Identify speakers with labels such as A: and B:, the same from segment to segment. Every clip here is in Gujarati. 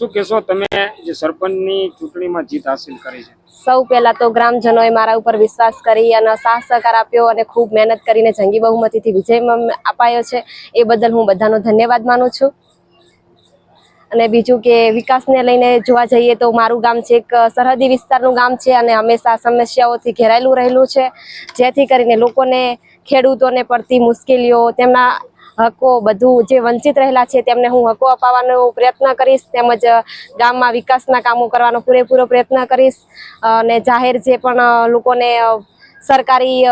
A: શું કહેશો તમે જે સરપંચની ચૂંટણીમાં જીત હાસિલ કરી છે?
B: સૌ પહેલા તો ગ્રામજનોએ મારા ઉપર વિશ્વાસ કરી અને સાથ સહકાર આપ્યો અને ખૂબ મહેનત કરીને જંગી બહુમતીથી વિજય અપાયો છે. એ બદલ હું બધાનો ધન્યવાદ માનું છું. અને બીજું કે વિકાસને લઈને જોવા જઈએ તો મારું ગામ છે એક સરહદી વિસ્તારનું ગામ છે અને હંમેશા સમસ્યાઓથી ઘેરાયેલું રહેલું છે. જેથી કરીને લોકોને, ખેડૂતોને પડતી મુશ્કેલીઓ, તેમના હકો બધું જે વંચિત રહેલા છે તેમને હું હકો અપાવવાનો પ્રયત્ન કરીશ તેમજ ગામમાં વિકાસના કામો કરવાનો પૂરેપૂરો પ્રયત્ન કરીશ. અને જાહેર જે પણ લોકોને સરકારી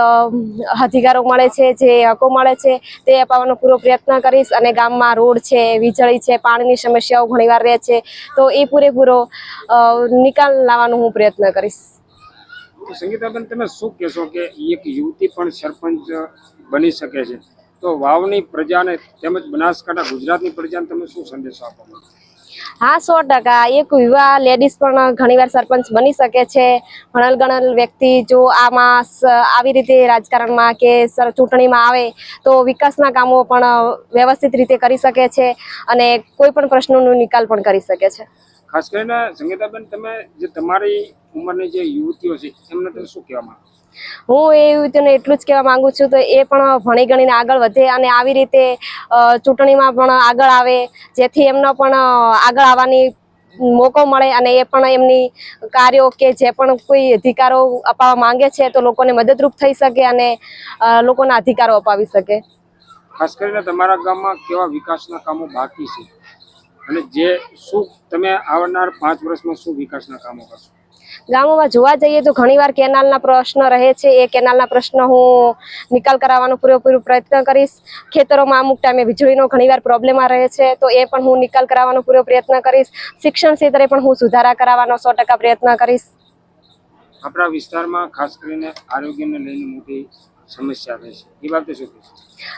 B: અધિકારો મળે છે, જે હકો મળે છે તે અપાવવાનો પૂરો પ્રયત્ન કરીશ. અને ગામમાં રોડ છે, વીજળી છે, પાણીની સમસ્યાઓ ઘણીવાર રહે છે. તો એ પૂરેપૂરો નિકાલ લાવવાનો હું પ્રયત્ન કરીશ.
A: સંગીતાબેન, તમે શું કહેશો કે એક યુવતી પણ સરપંચ બની શકે છે? તો વાવની પ્રજાને તેમજ બનાસકાંઠા ગુજરાતની પ્રજાને તમે શું સંદેશો આપો
B: હા, સો ટકા. એક યુવા લેડીઝ પણ ઘણીવાર સરપંચ બની શકે છે. ભણેલ ગણેલ વ્યક્તિ જો આમાં આવી રીતે રાજકારણમાં કે ચૂંટણીમાં આવે તો વિકાસના કામો પણ વ્યવસ્થિત રીતે કરી શકે છે અને કોઈ પણ પ્રશ્નોનો નિકાલ પણ કરી શકે છે.
A: ખાસ કરીને સંગીતાબેન તમે જે તમારી ઉંમરની જે યુવતીઓ છે એમને તમે શું કહેવા માંગો
B: હું એ યુવતીઓને એટલું જ કહેવા માંગુ છું તો એ પણ ભણી ગણીને આગળ વધે અને આવી રીતે ચૂંટણીમાં પણ આગળ આવે જેથી એમનો પણ આગળ આવવાની મોકો મળે અને એ પણ એમની કાર્યો કે જે પણ કોઈ અધિકારો અપાવવા માંગે છે તો લોકોને મદદરૂપ થઈ શકે અને લોકોના અધિકારો અપાવી શકે.
A: ખાસ કરીને તમારા ગામમાં કેવા વિકાસના કામો બાકી છે? અને જે શું તમે આવનાર પાંચ વર્ષમાં શું વિકાસના કામો કરશો?
B: ગામોમાં જોવા જઈએ તો ઘણીવાર કેનાલના પ્રશ્ન રહે છે. એ કેનાલના પ્રશ્ન હું નિકાલ કરાવવાનો પૂરેપૂરો પ્રયત્ન કરીશ. ખેતરોમાં અમુક ટાઈમે વીજળીનો ઘણીવાર પ્રોબ્લેમ રહે છે તો એ પણ હું નિકાલ કરાવવાનો પૂરો પ્રયત્ન કરીશ. શિક્ષણ ક્ષેત્રે પણ હું સુધારા કરાવવાનો સો ટકા પ્રયત્ન કરીશ.
A: આપણા વિસ્તારમાં ખાસ કરીને આરોગ્યને લઈને મોટી સમસ્યા રહે છે. એ બાબતે શું કહેશો?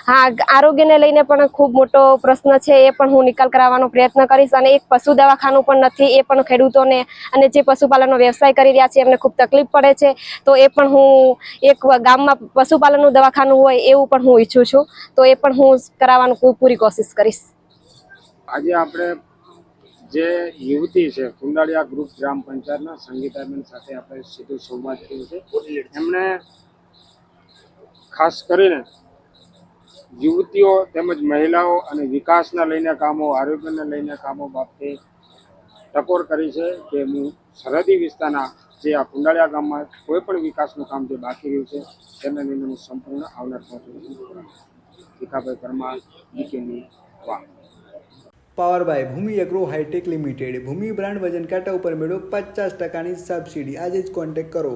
B: હા આરોગ્યને લઈને પણ ખૂબ મોટો પ્રશ્ન છે એ પણ હું નિકાલ કરાવવાનો પ્રયત્ન કરીશ અને એક પશુ દવાખાનું પણ નથી એ પણ ખેડૂતોને અને જે પશુપાલનનો વ્યવસાય કરી રહ્યા છે એમને ખૂબ તકલીફ પડે છે તો એ પણ હું એક ગામમાં પશુપાલનનું દવાખાનું હોય એવું પણ હું ઈચ્છું છું તો એ પણ હું કરાવવાનું ખૂબ પૂરી કોશિશ કરીશ.
A: આજે આપણે જે યુવતી છે કુંડાળિયા ગ્રુપ ગ્રામ પંચાયતના સંગીતાબેન સાથે આપણે સીધું સંવાદ કર્યો છે. એમણે ખાસ કરીને યુવતીઓ તેમજ મહિલાઓ અને વિકાસના લઈને કામો, આરોગ્યને લઈને કામો બાબતે ટકોર કરી છે કે હું સરહદી વિસ્તારના જે આ કુંડાળિયા ગામમાં કોઈ પણ વિકાસનું કામ જે બાકી રહ્યું છે, તેને લઈને હું સંપૂર્ણ આવનાર ભીખાભાઈ પરમાર, ડીકેની વાહ
C: power by Bhoomi agro hitech limited, Bhoomi brand વજન કાંટા ઉપર મેળવો પચાસ ટકાની સબસિડી આજે જ કોન્ટેક્ટ કરો.